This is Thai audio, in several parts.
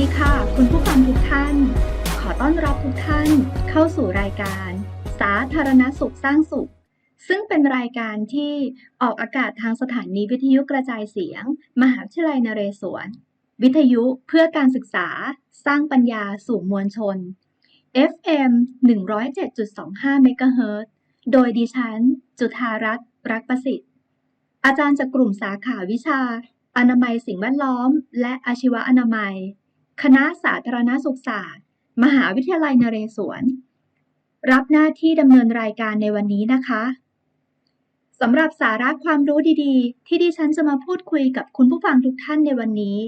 ดีค่ะ คุณผู้ฟังทุกท่าน ขอต้อนรับทุกท่านเข้าสู่รายการ สาธารณสุขสร้างสุข ซึ่งเป็นรายการที่ออกอากาศทางสถานีวิทยุกระจายเสียง มหาวิทยาลัยนเรศวร วิทยุเพื่อการศึกษา สร้างปัญญาสู่มวลชน FM 107.25เมกะเฮิรตซ์โดยดิฉัน จุธารัตน์รักประสิทธิ์ อาจารย์จากกลุ่มสาขาวิชา อนามัยสิ่งแวดล้อม และอาชีวอนามัย คณะสาธารณสุขศาสตร์ มหาวิทยาลัยนเรศวร รับหน้าที่ดำเนินรายการในวันนี้นะคะสำหรับสาระความรู้ดีๆ ที่ดิฉันจะมาพูดคุยกับคุณผู้ฟังทุกท่านในวันนี้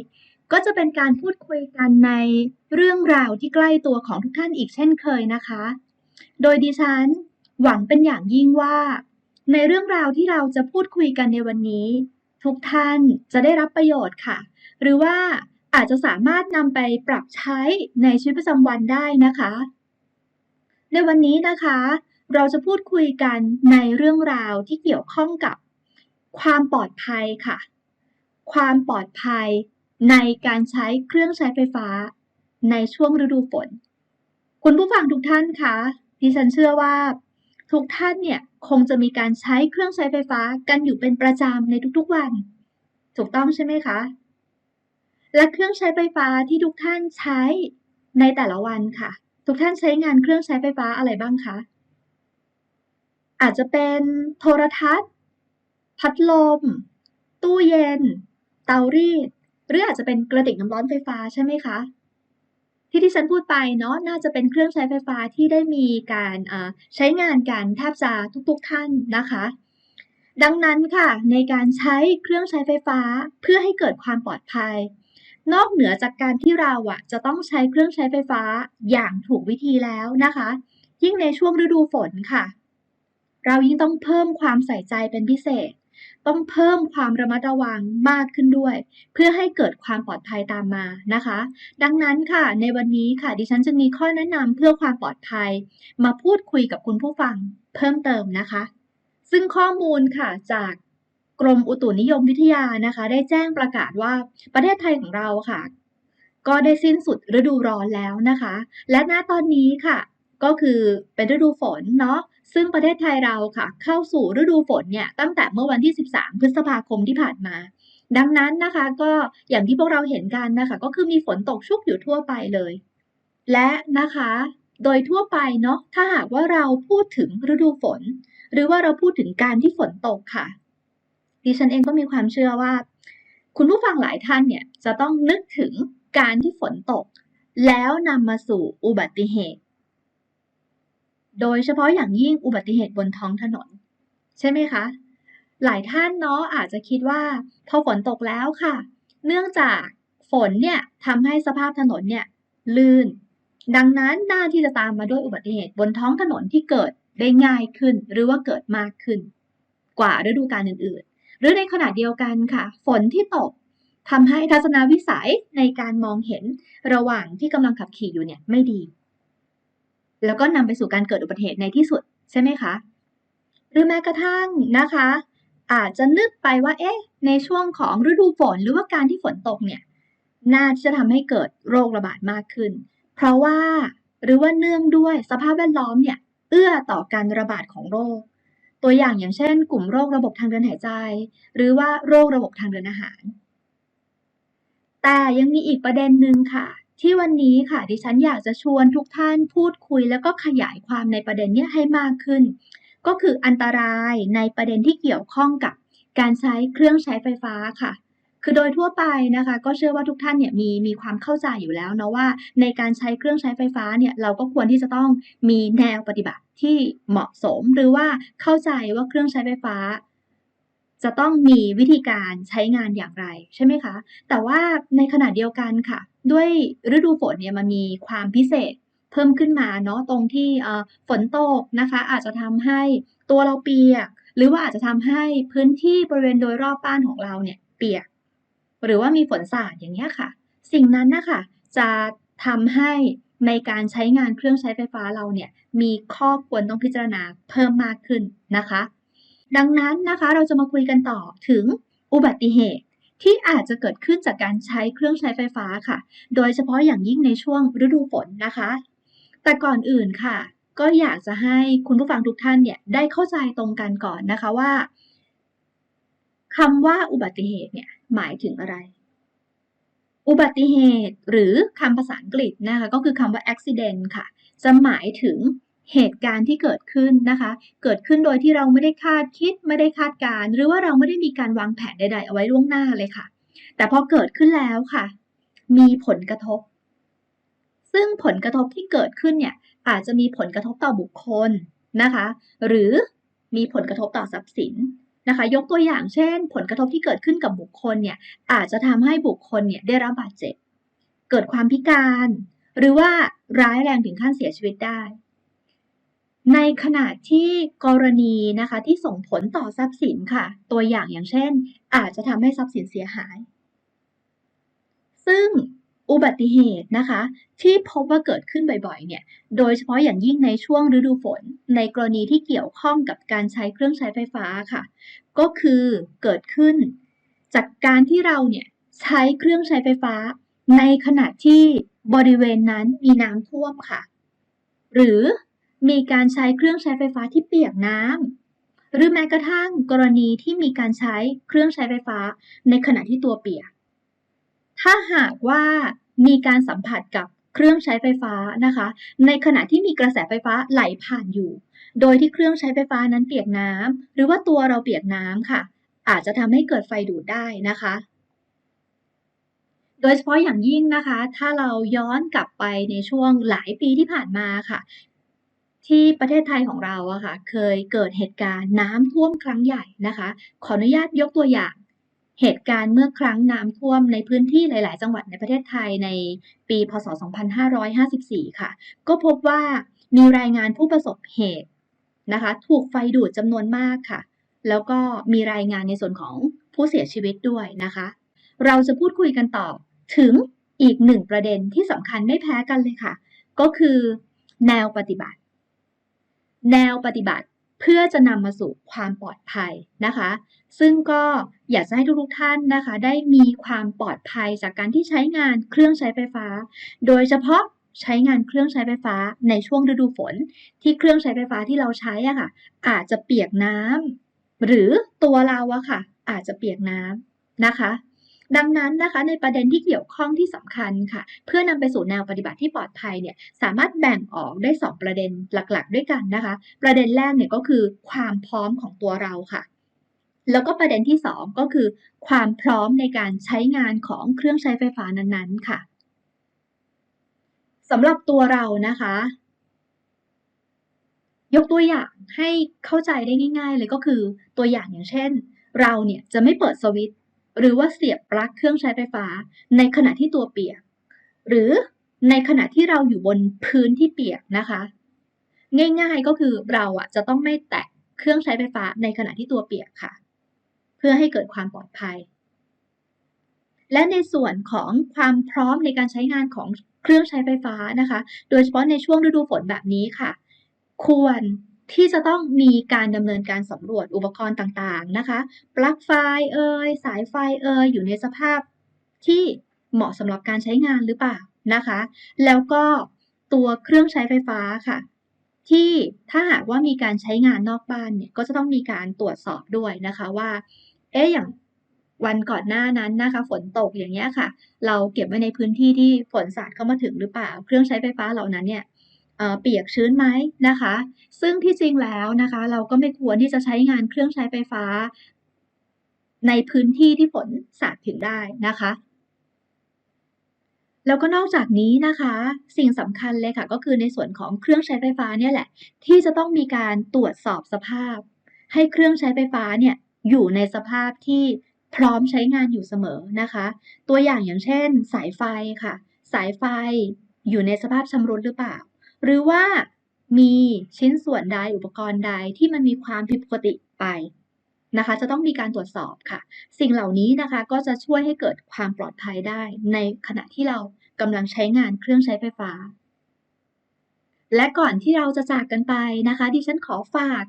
ก็จะเป็นการพูดคุยกันในเรื่องราวที่ใกล้ตัวของทุกท่านอีกเช่นเคยนะคะ โดยดิฉันหวังเป็นอย่างยิ่งว่า ในเรื่องราวที่เราจะพูดคุยกันในวันนี้ ทุกท่านจะได้รับประโยชน์ค่ะ หรือว่า อาจจะสามารถนำไปปรับใช้ในชีวิตประจำวันได้นะคะ ในวันนี้นะคะ เราจะพูดคุยกันในเรื่องราวที่เกี่ยวข้องกับความปลอดภัยค่ะ ความปลอดภัยในการใช้เครื่องใช้ไฟฟ้า ในช่วงฤดูฝน คุณผู้ฟังทุกท่านคะดิฉันเชื่อว่าทุกท่านเนี่ยคงจะมีการใช้เครื่องใช้ไฟฟ้ากันอยู่เป็นประจำในทุกๆวัน ถูกต้องใช่ไหมคะ และเครื่องใช้ไฟฟ้าที่ทุกท่านใช้ในแต่ละวันค่ะ ทุกท่านใช้งานเครื่องใช้ไฟฟ้าอะไรบ้างคะ อาจจะเป็นโทรทัศน์ พัดลม ตู้เย็น เตารีด หรืออาจจะเป็นกระติกน้ำร้อนไฟฟ้าใช่ไหมคะ ที่ที่ฉันพูดไปเนาะน่าจะเป็นเครื่องใช้ไฟฟ้าที่ได้มีการใช้งานกันแทบจะทุกๆท่านนะคะดังนั้นค่ะในการใช้เครื่องใช้ไฟฟ้าเพื่อให้เกิดความปลอดภัย นอกเหนือจากการที่เราอะจะต้องใช้เครื่องใช้ไฟฟ้าอย่างถูกวิธีแล้วนะคะ ยิ่งในช่วงฤดูฝนค่ะ เรายิ่งต้องเพิ่มความใส่ใจเป็นพิเศษ ต้องเพิ่มความระมัดระวังมากขึ้นด้วย เพื่อให้เกิดความปลอดภัยตามมานะคะ ดังนั้นค่ะ ในวันนี้ค่ะดิฉันจะมีข้อแนะนำเพื่อความปลอดภัย มาพูดคุยกับคุณผู้ฟังเพิ่มเติมนะคะ ซึ่งข้อมูลค่ะจาก กรมอุตุนิยมวิทยานะคะ ได้แจ้งประกาศว่าประเทศไทยของเราค่ะ ก็ได้สิ้นสุดฤดูร้อนแล้วนะคะ และณตอนนี้ค่ะ ก็คือเป็นฤดูฝนเนาะซึ่งประเทศไทยเราค่ะ เข้าสู่ฤดูฝนเนี่ยตั้งแต่เมื่อวันที่ 13 พฤษภาคมที่ผ่านมา ดังนั้นนะคะ ก็อย่างที่พวกเราเห็นกันนะคะ ก็คือมีฝนตกชุกอยู่ทั่วไปเลย และนะคะโดยทั่วไปเนาะถ้าหากว่าเราพูดถึงฤดูฝน หรือว่าเราพูดถึงการที่ฝนตกค่ะ ดิฉันเองก็มีความเชื่อว่า คุณผู้ฟังหลายท่านเนี่ยจะต้องนึกถึงการที่ฝนตก แล้วนำมาสู่อุบัติเหตุ โดยเฉพาะอย่างยิ่งอุบัติเหตุบนท้องถนน ใช่ไหมคะ หลายท่านเนาะอาจจะคิดว่าพอฝนตกแล้วค่ะ เนื่องจากฝนเนี่ยทำให้สภาพถนนเนี่ยลื่น ดังนั้นน่าที่จะตามมาด้วยอุบัติเหตุบนท้องถนนที่เกิดได้ง่ายขึ้นหรือว่าเกิดมากขึ้น กว่าฤดูกาลอื่นๆ หรือในขณะเดียวกันค่ะ ฝนที่ตกทำให้ทัศนวิสัยในการมองเห็นระหว่างที่กำลังขับขี่อยู่เนี่ยไม่ดี แล้วก็นำไปสู่การเกิดอุบัติเหตุในที่สุดใช่ไหมคะ หรือแม้กระทั่งนะคะ อาจจะนึกไปว่าเอ๊ะ ในช่วงของฤดูฝนหรือว่าการที่ฝนตกเนี่ยน่าจะทำให้เกิดโรคระบาดมากขึ้น เพราะว่าหรือว่าเนื่องด้วยสภาพแวดล้อมเนี่ยเอื้อต่อการระบาดของโรค ตัวอย่างอย่างเช่น กลุ่มโรคระบบทางเดินหายใจ หรือว่าโรคระบบทางเดินอาหาร แต่ยังมีอีกประเด็นหนึ่งค่ะ ที่วันนี้ค่ะดิฉันอยากจะชวนทุกท่านพูดคุย แล้วก็ขยายความในประเด็นนี้ให้มากขึ้น ก็คืออันตรายในประเด็นที่เกี่ยวข้องกับการใช้เครื่องใช้ไฟฟ้าค่ะ คือโดยทั่วไปนะคะ ก็เชื่อว่าทุกท่านเนี่ยมีมีความเข้าใจอยู่แล้วนะว่า ในการใช้เครื่องใช้ไฟฟ้าเนี่ยเราก็ควรที่จะต้องมีแนวปฏิบัติที่เหมาะสม หรือว่าเข้าใจว่าเครื่องใช้ไฟฟ้า จะต้องมีวิธีการใช้งานอย่างไรใช่ไหมคะ แต่ว่าในขณะเดียวกันค่ะ ด้วยฤดูฝนเนี่ยมันมีความพิเศษเพิ่มขึ้นมาเนาะตรงที่ฝนตกนะคะ อาจจะทำให้ตัวเราเปียก หรือว่าอาจจะทำให้พื้นที่บริเวณโดยรอบบ้านของเราเนี่ยเปียก หรือว่ามีฝนสาดอย่างเงี้ยค่ะ สิ่งนั้นนะคะจะทำให้ในการใช้งานเครื่องใช้ไฟฟ้าเราเนี่ยมีข้อควรต้องพิจารณาเพิ่มมากขึ้นนะคะ ดังนั้นนะคะเราจะมาคุยกันต่อถึงอุบัติเหตุที่อาจจะเกิดขึ้นจากการใช้เครื่องใช้ไฟฟ้าค่ะ โดยเฉพาะอย่างยิ่งในช่วงฤดูฝนนะคะ แต่ก่อนอื่นค่ะ ก็อยากจะให้คุณผู้ฟังทุกท่านเนี่ยได้เข้าใจตรงกันก่อนนะคะว่าคำว่าอุบัติเหตุเนี่ย หมายถึงอะไร อุบัติเหตุหรือคำภาษาอังกฤษนะคะก็คือคำว่า accident ค่ะ จะหมายถึงเหตุการณ์ที่เกิดขึ้นนะคะ เกิดขึ้นโดยที่เราไม่ได้คาดคิดไม่ได้คาดการณ์หรือว่าเราไม่ได้มีการวางแผนใด ๆ เอาไว้ล่วงหน้าเลยค่ะ แต่พอเกิดขึ้นแล้วค่ะ มีผลกระทบ ซึ่งผลกระทบที่เกิดขึ้นเนี่ยอาจจะมีผลกระทบต่อบุคคลนะคะ หรือมีผลกระทบต่อทรัพย์สิน นะคะ ยกตัวอย่างเช่น ผลกระทบที่เกิดขึ้นกับบุคคลเนี่ยอาจจะทำให้บุคคลเนี่ยได้รับบาดเจ็บ เกิดความพิการ หรือว่าร้ายแรงถึงขั้นเสียชีวิตได้ ในขณะที่กรณีนะคะที่ส่งผลต่อทรัพย์สินค่ะ ตัวอย่างอย่างเช่น อาจจะทำให้ทรัพย์สินเสียหาย ซึ่ง อุบัติเหตุนะคะ ที่พบว่าเกิดขึ้นบ่อยๆเนี่ยโดยเฉพาะอย่างยิ่งในช่วงฤดูฝน ในกรณีที่เกี่ยวข้องกับการใช้เครื่องใช้ไฟฟ้าค่ะ ก็คือเกิดขึ้น จากการที่เราเนี่ยใช้เครื่องใช้ไฟฟ้า ในขณะที่บริเวณนั้นมีน้ำท่วมค่ะ หรือมีการใช้เครื่องใช้ไฟฟ้าที่เปียกน้ำหรือแม้กระทั่งกรณีที่มีการใช้เครื่องใช้ไฟฟ้า ในขณะที่ตัวเปียก ถ้าหากว่ามีการสัมผัสกับเครื่องใช้ไฟฟ้านะคะ ในขณะที่มีกระแสไฟฟ้าไหลผ่านอยู่ โดยที่เครื่องใช้ไฟฟ้านั้นเปียกน้ำหรือว่าตัวเราเปียกน้ำค่ะ อาจจะทำให้เกิดไฟดูดได้นะคะ โดยเฉพาะอย่างยิ่งนะคะ ถ้าเราย้อนกลับไปในช่วงหลายปีที่ผ่านมาค่ะ ที่ประเทศไทยของเราอะค่ะ เคยเกิดเหตุการณ์น้ำท่วมครั้งใหญ่นะคะ ขออนุญาตยกตัวอย่าง เหตุการณ์เมื่อครั้งน้ำท่วมในพื้นที่หลาย ๆ จังหวัดในประเทศไทยในปี พศ 2554 ค่ะ ก็พบว่ามีรายงานผู้ประสบเหตุนะคะ ถูกไฟดูดจำนวนมากค่ะ แล้วก็มีรายงานในส่วนของผู้เสียชีวิตด้วยนะคะ เราจะพูดคุยกันต่อถึงอีกหนึ่งประเด็นที่สำคัญไม่แพ้กันเลยค่ะ ก็คือแนวปฏิบัติ แนวปฏิบัติ เพื่อจะนำมาสู่ความปลอดภัยนะคะ ซึ่งก็อยากจะให้ทุกๆท่านนะคะ ได้มีความปลอดภัยจากการที่ใช้งานเครื่องใช้ไฟฟ้า โดยเฉพาะใช้งานเครื่องใช้ไฟฟ้าในช่วงฤดูฝน ที่เครื่องใช้ไฟฟ้าที่เราใช้อะค่ะ อาจจะเปียกน้ำหรือตัวเราอะค่ะ อาจจะเปียกน้ำนะคะ ดังนั้นนะคะในประเด็นที่เกี่ยวข้องที่สำคัญค่ะ เพื่อนำไปสู่แนวปฏิบัติที่ปลอดภัยเนี่ยสามารถแบ่งออกได้ 2 ประเด็นหลักๆ ด้วยกันนะคะ ประเด็นแรกเนี่ยก็คือความพร้อมของตัวเราค่ะ แล้วก็ประเด็นที่ 2 ก็คือ ความพร้อมในการใช้งานของเครื่องใช้ไฟฟ้านั้นๆค่ะสำหรับตัวเรานะคะ ยกตัวอย่างให้เข้าใจได้ง่าย ๆ เลยก็คือตัวอย่างอย่างเช่น เราเนี่ยจะไม่เปิดสวิตช์ หรือว่าเสียบปลั๊กเครื่องใช้ไฟฟ้า ในขณะที่ตัวเปียก หรือในขณะที่เราอยู่บนพื้นที่เปียกนะคะ ง่ายๆก็คือเราอะจะต้องไม่แตะเครื่องใช้ไฟฟ้าในขณะที่ตัวเปียกค่ะ เพื่อให้เกิดความปลอดภัย และในส่วนของความพร้อมในการใช้งานของเครื่องใช้ไฟฟ้านะคะ โดยเฉพาะในช่วงฤดูฝนแบบนี้ค่ะ ควร ที่จะต้องมีการดำเนินการสำรวจอุปกรณ์ต่างๆนะคะปลั๊กไฟเอ่ยสายไฟเอ่ยอยู่ในสภาพที่เหมาะสำหรับการใช้งานหรือเปล่านะคะ แล้วก็ตัวเครื่องใช้ไฟฟ้าค่ะ ที่ถ้าหากว่ามีการใช้งานนอกบ้านเนี่ยก็จะต้องมีการตรวจสอบด้วยนะคะว่า เอ๊ะอย่างวันก่อนหน้านั้นนะคะ ฝนตกอย่างเงี้ยค่ะ เราเก็บไว้ในพื้นที่ที่ฝนสาดเข้ามาถึงหรือเปล่า เครื่องใช้ไฟฟ้าเหล่านั้นเนี่ย เปียกชื้นไหมนะคะ ซึ่งที่จริงแล้วนะคะ เราก็ไม่ควรที่จะใช้งานเครื่องใช้ไฟฟ้า ในพื้นที่ที่ฝนสาดถึงได้นะคะ แล้วก็นอกจากนี้นะคะ สิ่งสำคัญเลยค่ะ ก็คือในส่วนของเครื่องใช้ไฟฟ้าเนี่ยแหละ ที่จะต้องมีการตรวจสอบสภาพ ให้เครื่องใช้ไฟฟ้าเนี่ยอยู่ในสภาพที่พร้อมใช้งานอยู่เสมอนะคะ ตัวอย่างอย่างเช่น สายไฟค่ะ สายไฟอยู่ในสภาพชำรุดหรือเปล่า หรือว่ามีชิ้นส่วนใดอุปกรณ์ใดที่มันมีความผิดปกติไปนะคะ จะต้องมีการตรวจสอบค่ะ สิ่งเหล่านี้นะคะก็จะช่วยให้เกิดความปลอดภัยได้ ในขณะที่เรากำลังใช้งานเครื่องใช้ไฟฟ้า และก่อนที่เราจะจากกันไปนะคะ ดิฉันขอฝาก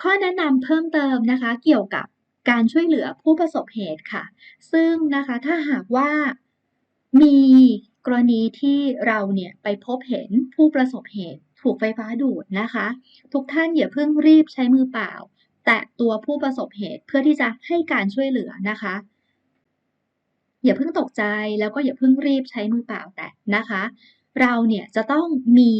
ข้อแนะนำเพิ่มเติมนะคะ เกี่ยวกับการช่วยเหลือผู้ประสบเหตุค่ะ ซึ่งนะคะถ้าหากว่ามี กรณีที่เราเนี่ยไปพบเห็นผู้ประสบเหตุ ถูกไฟฟ้าดูดนะคะ ทุกท่านอย่าเพิ่งรีบใช้มือเปล่า แตะตัวผู้ประสบเหตุเพื่อที่จะให้การช่วยเหลือนะคะ อย่าเพิ่งตกใจแล้วก็อย่าเพิ่งรีบใช้มือเปล่าแตะนะคะ เราเนี่ยจะต้องมี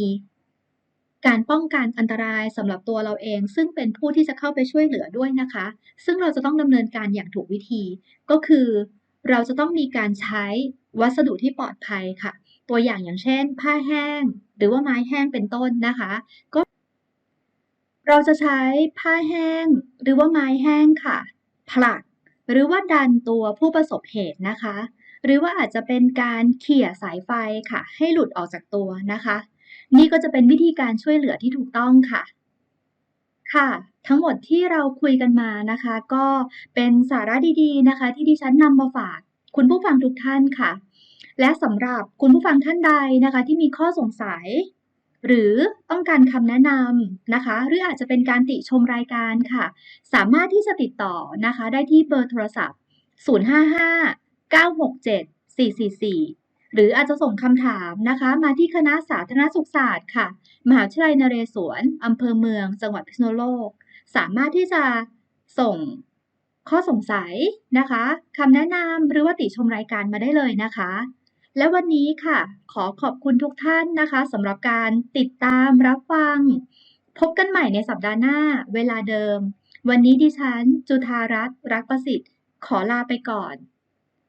การป้องกันอันตรายสำหรับตัวเราเอง ซึ่งเป็นผู้ที่จะเข้าไปช่วยเหลือด้วยนะคะ ซึ่งเราจะต้องดำเนินการอย่างถูกวิธี ก็คือ เราจะต้องมีการใช้ วัสดุที่ปลอดภัยค่ะ ตัวอย่างอย่างเช่น ผ้าแห้ง หรือว่าไม้แห้งเป็นต้นนะคะ ก็เราจะใช้ผ้าแห้ง หรือว่าไม้แห้งค่ะ ผลัก หรือว่าดันตัวผู้ประสบเหตุนะคะ หรือว่าอาจจะเป็นการเขี่ยสายไฟค่ะ ให้หลุดออกจากตัวนะคะ นี่ก็จะเป็นวิธีการช่วยเหลือที่ถูกต้องค่ะค่ะ ทั้งหมดที่เราคุยกันมานะคะ ก็เป็นสาระดีๆนะคะ ที่ดิฉันนำมาฝาก คุณผู้ฟังทุกท่านค่ะ และสำหรับคุณผู้ฟังท่านใดนะคะ ที่มีข้อสงสัย หรือต้องการคำแนะนำนะคะ หรืออาจจะเป็นการติชมรายการค่ะ สามารถที่จะติดต่อนะคะ ได้ที่เบอร์โทรศัพท์ 055 967 444 หรืออาจจะส่งคำถามนะคะ มาที่คณะสาธารณสุขศาสตร์ค่ะ มหาวิทยาลัยนเรศวรอำเภอเมือง จังหวัดพิษณุโลก สามารถที่จะส่งข้อสงสัยนะคะคำแนะนำหรือว่าติชมรายการมาได้เลยนะคะ และวันนี้ค่ะ ขอขอบคุณทุกท่านนะคะสำหรับการติดตามรับฟัง พบกันใหม่ในสัปดาห์หน้าเวลาเดิม วันนี้ดิฉัน จุธารัตน์รักประสิทธิ์ ขอลาไปก่อน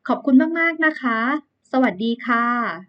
ขอบคุณมาก ๆ นะคะ สวัสดีค่ะ